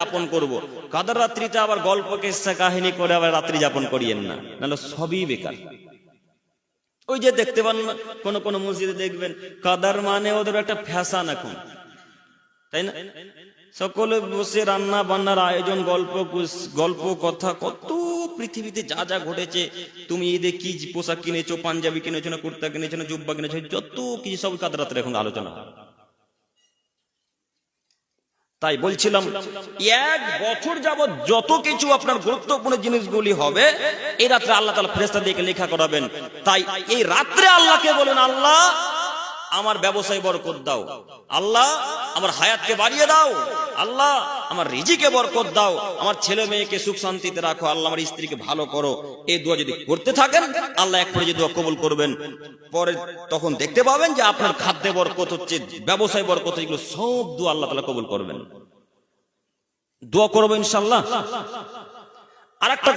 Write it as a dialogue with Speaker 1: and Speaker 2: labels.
Speaker 1: যাপন করব। কাদার রাত্রিতে আবার গল্প, কেসা, কাহিনী করে আবার রাত্রি যাপন করিয়েন না? নাহলে সবই বেকার। ওই যে দেখতে পান, কোন কোন মসজিদে দেখবেন, কাদার মানে ওদের একটা ফ্যাশন এখন। তাই না? সকলে বসে রান্না বান্নার আয়োজন, গল্প গল্প, কথা, কত পৃথিবীতে যা যা ঘটেছে। তুমি ঈদে কি পোশাক কিনেছো, পাঞ্জাবি কিনেছো না কুর্তা কিনেছো না জুব্বা কিনেছো, যত কিছু সব কাদ রাত্রে এখন আলোচনা হয়। তাই বলছিলাম, এক বছর যাবৎ যত কিছু আপনার গুরুত্বপূর্ণ জিনিসগুলি হবে, এই রাত্রে আল্লাহ তালা ফেরেস্তা দিয়ে লেখা করাবেন। তাই এই রাত্রে আল্লাহকে বলেন, আল্লাহ, আমার ব্যবসায় বরকত দাও। আল্লাহ, আমার হায়াতকে বাড়িয়ে দাও। আল্লাহ আমার রিজিকে বরকত দাও, আমার ছেলে মেয়েকে সুখ শান্তিতে রাখো, আল্লাহ আমার স্ত্রীকে ভালো করো। এই দোয়া যদি করতে থাকেন, আল্লাহ এক করে যে দোয়া কবুল করবেন। পরে তখন দেখতে পাবেন যে আপনার খাদ্যে বরকত হচ্ছে, ব্যবসায় বরকত, এগুলো সব দোয়া আল্লাহ তালা কবুল করবেন। দোয়া করব ইনশাল্লাহ আর একটা